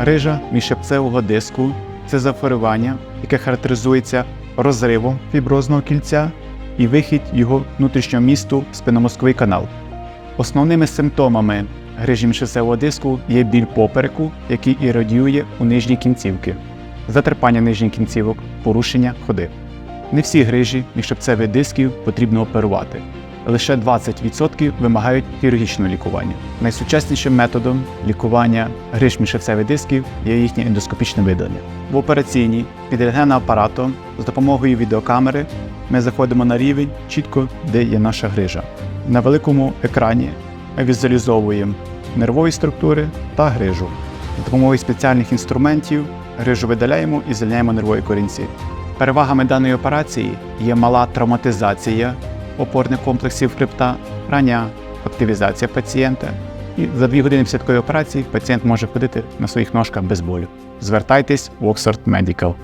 Грижа міжшипцевого диску це захворювання, яке характеризується розривом фіброзного кільця і вихід його внутрішнього місту в спинномозковий канал. Основними симптомами грижі міжшипцевого диску є біль попереку, який і радіює у нижні кінцівки, затерпання нижніх кінцівок, порушення ходи. Не всі грижі міжшипцевих дисків потрібно оперувати. Лише 20% вимагають хірургічного лікування. Найсучаснішим методом лікування гриж міжшипцевих дисків є їхнє ендоскопічне видалення. В операційній під рентгеном апаратом з допомогою відеокамери ми заходимо на рівень чітко, де є наша грижа. На великому екрані ми візуалізовуємо нервові структури та грижу. За допомогою спеціальних інструментів грижу видаляємо і звільняємо нервові корінці. Перевагами даної операції є мала травматизація опорних комплексів хребта, рання активізація пацієнта. І за дві години після такої операції пацієнт може ходити на своїх ножках без болю. Звертайтесь в Oxford Medical.